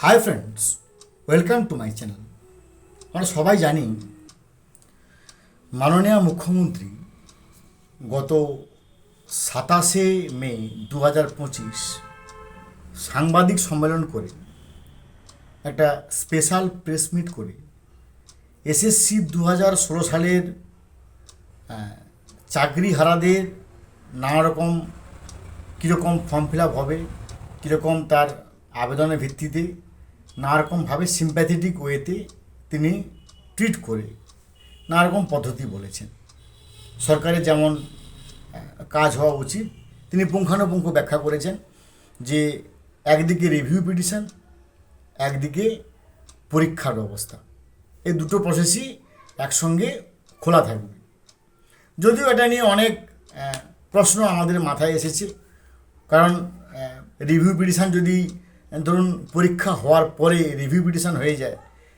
Hi friends welcome to my channel আমরা সবাই জানি মাননীয় মুখ্যমন্ত্রী গত সাতাশে মে দু হাজার পঁচিশ সাংবাদিক সম্মেলন করে একটা স্পেশাল প্রেস মিট করে এসএসসি দু হাজার ষোলো সালের চাকরি হারাদের নানা রকম কীরকম ফর্ম ফিল আপ হবে, কীরকম তার আবেদনের ভিত্তিতে নানা রকমভাবে সিম্প্যাথেটিক ওয়েতে তিনি ট্রিট করে নানা রকম পদ্ধতি বলেছেন। সরকারের যেমন কাজ হওয়া উচিত, তিনি পুঙ্খানুপুঙ্খ ব্যাখ্যা করেছেন যে একদিকে রিভিউ পিটিশন একদিকে পরীক্ষার ব্যবস্থা। এই দুটো প্রসেসই একসঙ্গে খোলা থাকবে। যদিও এটা নিয়ে অনেক প্রশ্ন আমাদের মাথায় এসেছে, কারণ রিভিউ পিটিশন যদি ধরুন, পরীক্ষা হওয়ার পরে রিভিউ পিটিশন হয়ে যায়।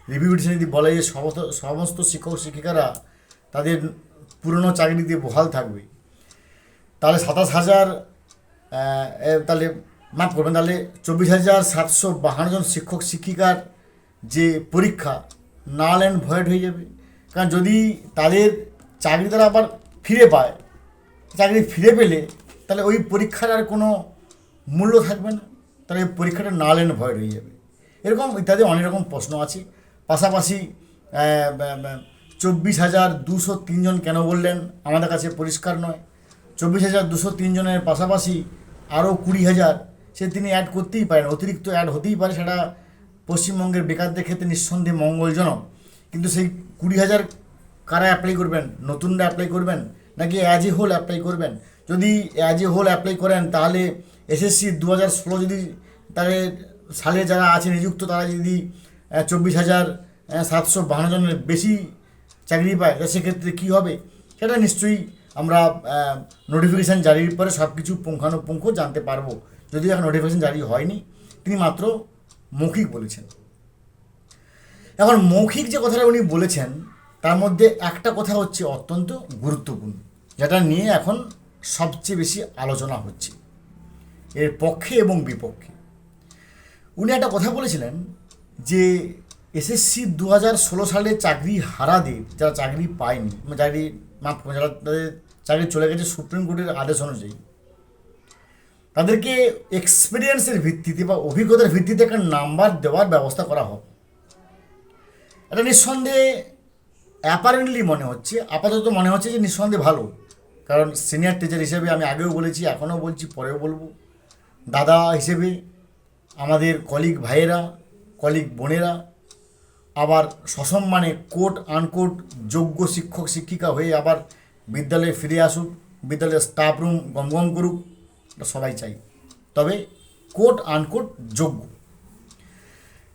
রিভিউ পিটিশন যদি বলে যে সমস্ত সমস্ত শিক্ষক, শিক্ষিকারা তাদের পুরনো চাকরিতে বহাল থাকবে, তাহলে সাতাশ হাজার তাহলে মাফ করবেন, তাহলে চব্বিশ হাজার সাতশো বাহান্ন জন শিক্ষক, শিক্ষিকার যে পরীক্ষা নাল অ্যান্ড ভয়েড হয়ে যাবে। কারণ যদি তাদের চাকরি তারা আবার ফিরে পায়, চাকরি ফিরে পেলে, তাহলে ওই পরীক্ষার আর কোনো মূল্য থাকবে না। তাহলে পরীক্ষাটা না অ্যান্ড ভয় রয়ে যাবে। এরকম ইত্যাদি অনেক রকম প্রশ্ন আছে। পাশাপাশি চব্বিশ হাজার দুশো তিনজন কেন বললেন? আমাদের কাছে পরিষ্কার নয়। চব্বিশ হাজার দুশো তিনজনের পাশাপাশি আরও কুড়ি হাজার সে তিনি অ্যাড করতেই পারেন। অতিরিক্ত অ্যাড হতেই পারে, সেটা পশ্চিমবঙ্গের বেকারদের ক্ষেত্রে নিঃসন্দেহে মঙ্গলজনক। কিন্তু সেই কুড়ি হাজার কারা অ্যাপ্লাই করবেন? নতুনরা অ্যাপ্লাই করবেন? নাকি অ্যাজ এ হোল অ্যাপ্লাই করবেন? যদি অ্যাজ এ হোল অ্যাপ্লাই করেন, তাহলে এসএসসি দু হাজার ষোলো যদি তাদের সালে যারা আছে নিযুক্ত, তারা যদি চব্বিশ হাজার সাতশো বাহান্ন জনের বেশি চাকরি পায় সেক্ষেত্রে কী হবে? সেটা নিশ্চয়ই আমরা নোটিফিকেশান জারির পরে সব কিছু পুঙ্খানুপুঙ্খ জানতে পারব। যদিও এখন নোটিফিকেশান জারি হয়নি, তিনি মাত্র মৌখিক বলেছেন। এখন মৌখিক যে কথাটা উনি বলেছেন, তার মধ্যে একটা কথা হচ্ছে অত্যন্ত গুরুত্বপূর্ণ, যেটা নিয়ে এখন সবচেয়ে বেশি আলোচনা হচ্ছে। এর পক্ষে এবং বিপক্ষে। উনি একটা কথা বলেছিলেন যে এসএসসি দু হাজার ষোলো সালে চাকরি হারাদের যারা চাকরি পায়নি মানে চাকরি মাফ যারা তাদের চাকরি চলে গেছে সুপ্রিম কোর্টের আদেশ অনুযায়ী, তাদেরকে এক্সপিরিয়েন্সের ভিত্তিতে বা অভিজ্ঞতার ভিত্তিতে একটা নাম্বার দেওয়ার ব্যবস্থা করা হবে এটা নিঃসন্দেহে অ্যাপারেন্টলি মনে হচ্ছে, আপাতত মনে হচ্ছে যে নিঃসন্দেহে ভালো, কারণ সিনিয়র টিচার হিসেবে আমি আগেও বলেছি, এখনও বলছি, পরেও বলব। দাদা হিসেবে, আমাদের কলিগ ভাইয়েরা কলিগ বোনেরা, আবার সসম্মানে কোট আনকোট যোগ্য শিক্ষক, শিক্ষিকা হয়ে আবার বিদ্যালয়ে ফিরে আসুক, বিদ্যালয়ের স্টাফ রুম গমগম করুক, এটা সবাই চাই। তবে কোট আনকোট যোগ্য।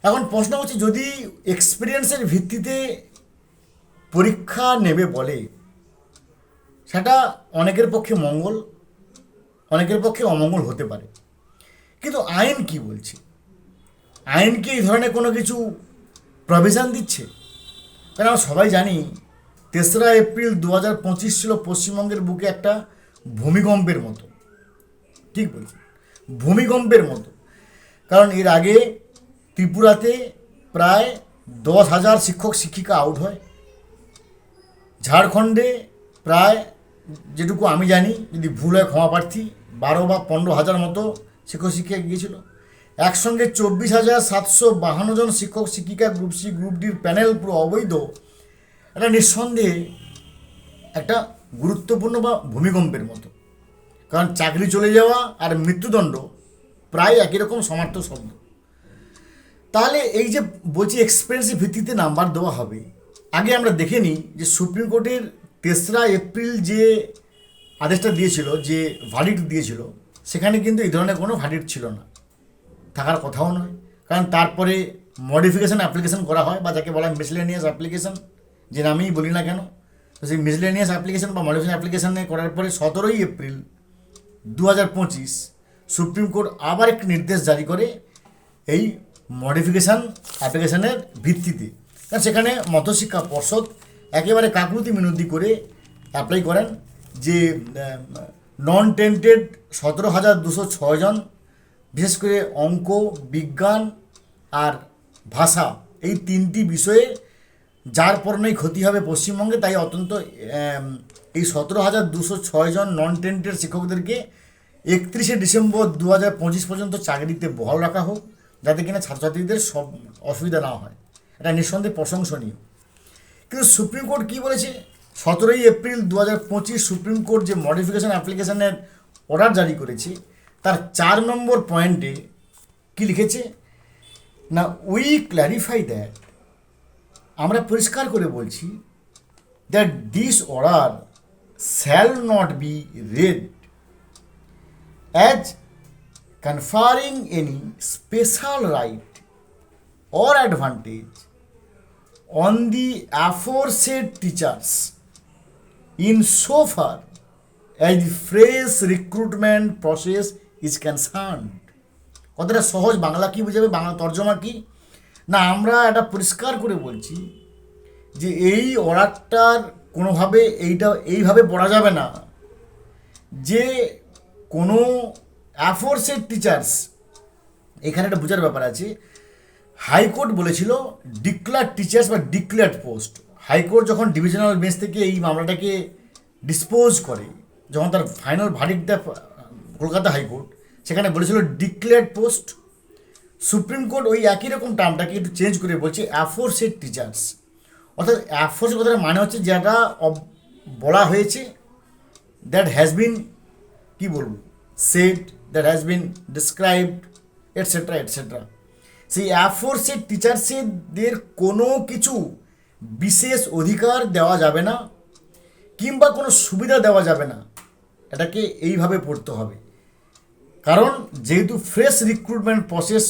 এখন প্রশ্ন হচ্ছে, যদি এক্সপিরিয়েন্সের ভিত্তিতে পরীক্ষা নেবে বলে, সেটা অনেকের পক্ষে মঙ্গল, অনেকের পক্ষে অমঙ্গল হতে পারে। কিন্তু আইন কি বলছে? আইন কি এই ধরনের কোনো কিছু প্রভিশন দিচ্ছে? কারণ আমরা সবাই জানি, তেসরা এপ্রিল দু হাজার পঁচিশ ছিল পশ্চিমবঙ্গের বুকে একটা ভূমিকম্পের মতো। ঠিক বলছি ভূমিকম্পের মতো। কারণ এর আগে ত্রিপুরাতে প্রায় দশ হাজার শিক্ষক, শিক্ষিকা আউট হয়। ঝাড়খণ্ডে প্রায়, যেটুকু আমি জানি, যদি ভুল হয় ক্ষমা প্রার্থী, বারো বা পনেরো হাজার মতো শিক্ষক শিক্ষিকা গিয়েছিল? একসঙ্গে চব্বিশ হাজার সাতশো বাহান্ন জন শিক্ষক শিক্ষিকা গ্রুপ সি গ্রুপ ডির প্যানেল পুরো অবৈধ। এটা নিঃসন্দেহে একটা গুরুত্বপূর্ণ বা ভূমিকম্পের মতো। কারণ চাকরি চলে যাওয়া আর মৃত্যুদণ্ড প্রায় একই রকম সমার্থক শব্দ। তাহলে এই যে বলছি এক্সপিরিয়েন্সের ভিত্তিতে নাম্বার দেওয়া হবে, আগে আমরা দেখে নিই যে সুপ্রিম কোর্টের তেসরা এপ্রিল যে আদেশটা দিয়েছিল, যে ভালিড দিয়েছিল সেখানে কিন্তু এই ধরনের কোনো ভালিড ছিল না। থাকার কথাও নয়। কারণ তারপরে মডিফিকেশান অ্যাপ্লিকেশন করা হয় বা যাকে বলা হয় মিসলেনিয়াস অ্যাপ্লিকেশন যে নামেই বলি না কেন, তো সেই মিসলেনিয়াস অ্যাপ্লিকেশন বা মডিফিকেশন অ্যাপ্লিকেশনে করার পরে সতেরোই এপ্রিল দু হাজার পঁচিশ সুপ্রিম কোর্ট আবার একটি নির্দেশ জারি করে এই মডিফিকেশান অ্যাপ্লিকেশনের ভিত্তিতে। কারণ সেখানে মধ্যশিক্ষা পর্ষদ একেবারে কাকুতি মিনতি করে অ্যাপ্লাই করেন যে নন টেন্টেড সতেরো হাজার দুশো ছজন বিশেষ করে অঙ্ক, বিজ্ঞান আর ভাষা, এই তিনটি বিষয়ে যার পরনেই ক্ষতি হবে পশ্চিমবঙ্গে, তাই অত্যন্ত এই সতেরো হাজার দুশো ছয় জন নন টেন্টের শিক্ষকদেরকে একত্রিশে ডিসেম্বর দু হাজার পঁচিশ পর্যন্ত চাকরিতে বহাল রাখা হোক, যাতে কিনা ছাত্রছাত্রীদের সব অসুবিধা না হয়। এটা নিঃসন্দেহে প্রশংসনীয়। কিন্তু সুপ্রিম কোর্ট কী বলেছে? সতেরোই এপ্রিল দু হাজার পঁচিশ সুপ্রিম কোর্ট যে মডিফিকেশন অ্যাপ্লিকেশনের অর্ডার জারি করেছে, তার চার নম্বর পয়েন্টে কি লিখেছে? না উই ক্ল্যারিফাই দ্যাট আমরা পরিষ্কার করে বলছি that this order shall not be read as conferring any special right or advantage on the aforesaid teachers. In so far as the phrase recruitment process is concerned. কতটা সহজ, বাংলা কি বুঝাবে, বাংলা তর্জমা কি? না, আমরা এটা পরিষ্কার করে বলছি যে এই অর্ডারটার কোনোভাবে এইটা, এইভাবে পড়া যাবে না যে কোনো অ্যাফোর্সেড টিচার্স এখানে একটা বোঝার ব্যাপার আছে, হাইকোর্ট বলেছিল ডিক্লার টিচার্স বা ডিক্লেয়ার্ড পোস্ট হাইকোর্ট যখন ডিভিশনাল বেঞ্চ থেকে এই মামলাটাকে ডিসপোজ করে, যখন তার ফাইনাল ভার্ডিক্ট দেয় কলকাতা হাইকোর্ট, সেখানে বলেছিল ডিক্লেয়ার্ড পোস্ট সুপ্রিম কোর্ট ওই একই রকম টার্মটাকে একটু চেঞ্জ করে বলছে অ্যাফোর্সেড টিচার্স অর্থাৎ অ্যাফোর্সের কথাটা মানে হচ্ছে যেটা বলা হয়েছে দ্যাট হ্যাজ বিন কি বলব said that has been described et cetera et cetera সেই অ্যাফোর্সের টিচার্সদের কোনো কিছু বিশেষ অধিকার দেওয়া যাবে না, কিংবা কোনো সুবিধা দেওয়া যাবে না। এটাকে এইভাবে পড়তে হবে। কারণ যেহেতু ফ্রেশ রিক্রুটমেন্ট প্রসেস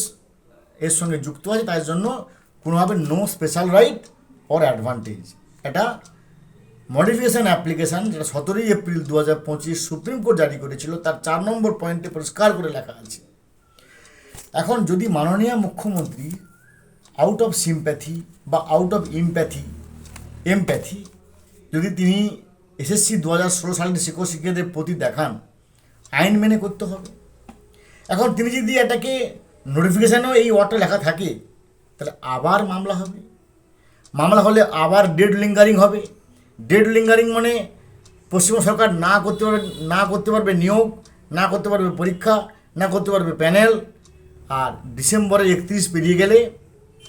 এর সঙ্গে যুক্ত আছে, তাই জন্য কোনোভাবে no special right or advantage এটা মডিফিকেশান অ্যাপ্লিকেশান যেটা সতেরোই এপ্রিল দু হাজার পঁচিশ সুপ্রিম কোর্ট জারি করেছিল, তার চার নম্বর পয়েন্টে পরিষ্কার করে লেখা আছে। এখন যদি মাননীয় মুখ্যমন্ত্রী আউট অফ সিম্প্যাথি বা আউট অফ ইমপ্যাথি এমপ্যাথি যদি তিনি এসএসসি দু হাজার ষোলো সালের শিক্ষক শিক্ষকদের প্রতি দেখান, আইন মেনে করতে হবে। এখন তিনি যদি এটাকে নোটিফিকেশানেও এই ওয়ার্ডটা লেখা থাকে, তাহলে আবার মামলা হবে। মামলা হলে আবার ডেড লিঙ্গারিং হবে। ডেড লিঙ্গারিং মানে পশ্চিমবঙ্গ সরকার না করতে পারবে, না করতে পারবে নিয়োগ, না করতে পারবে পরীক্ষা, না করতে পারবে প্যানেল আর ডিসেম্বরে একত্রিশ পেরিয়ে গেলে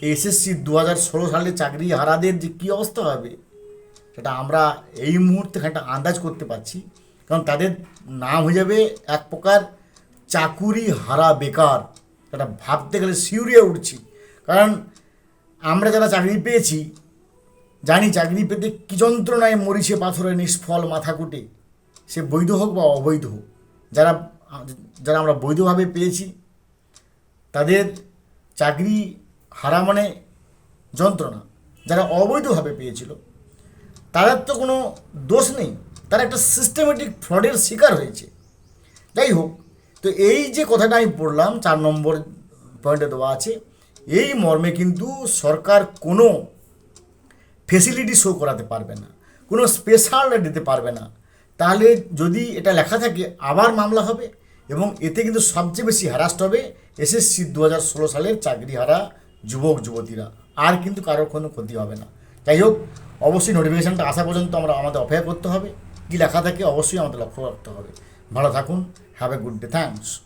এসএসসি দু হাজার ষোলো সালে চাকরি হারাদের যে কী অবস্থা হবে, সেটা আমরা এই মুহূর্তে একটা আন্দাজ করতে পারছি। কারণ তাদের নাম হয়ে যাবে এক প্রকার চাকুরি হারা বেকার। এটা ভাবতে গেলে শিউরিয়ে উঠছি। কারণ আমরা যারা চাকরি পেয়েছি, জানি চাকরি পেতে কী যন্ত্রণায় মরিছে পাথরে নিষ্ফল মাথা কুটে। সে বৈধ হোক বা অবৈধ হোক, যারা যারা আমরা বৈধভাবে পেয়েছি, তাদের চাকরি হারা মানে যন্ত্রণা, যারা অবৈধভাবে পেয়েছিল, তাদের তো কোনো দোষ নেই। তারা একটা সিস্টেমেটিক ফ্রডের শিকার হয়েছে। যাই হোক, তো এই যে কথাটা আমি পড়লাম চার নম্বর পয়েন্টে দেওয়া আছে, এই মর্মে কিন্তু সরকার কোনো ফেসিলিটি শো করাতে পারবে না, কোনো স্পেশাল দিতে পারবে না। তাহলে যদি এটা লেখা থাকে, আবার মামলা হবে এবং এতে কিন্তু সবচেয়ে বেশি হ্যারাস্ট হবে এসএসসি দু হাজার ষোলো সালের চাকরি হারা যুবক, যুবতীরা। আর কিন্তু কারোর কোনো ক্ষতি হবে না। যাই হোক, অবশ্যই নোটিফিকেশানটা আসা পর্যন্ত আমরা আমাদের অপেক্ষা করতে হবে। কী লেখা থাকে অবশ্যই আমাদের লক্ষ্য রাখতে হবে। ভালো থাকুন have a good day thanks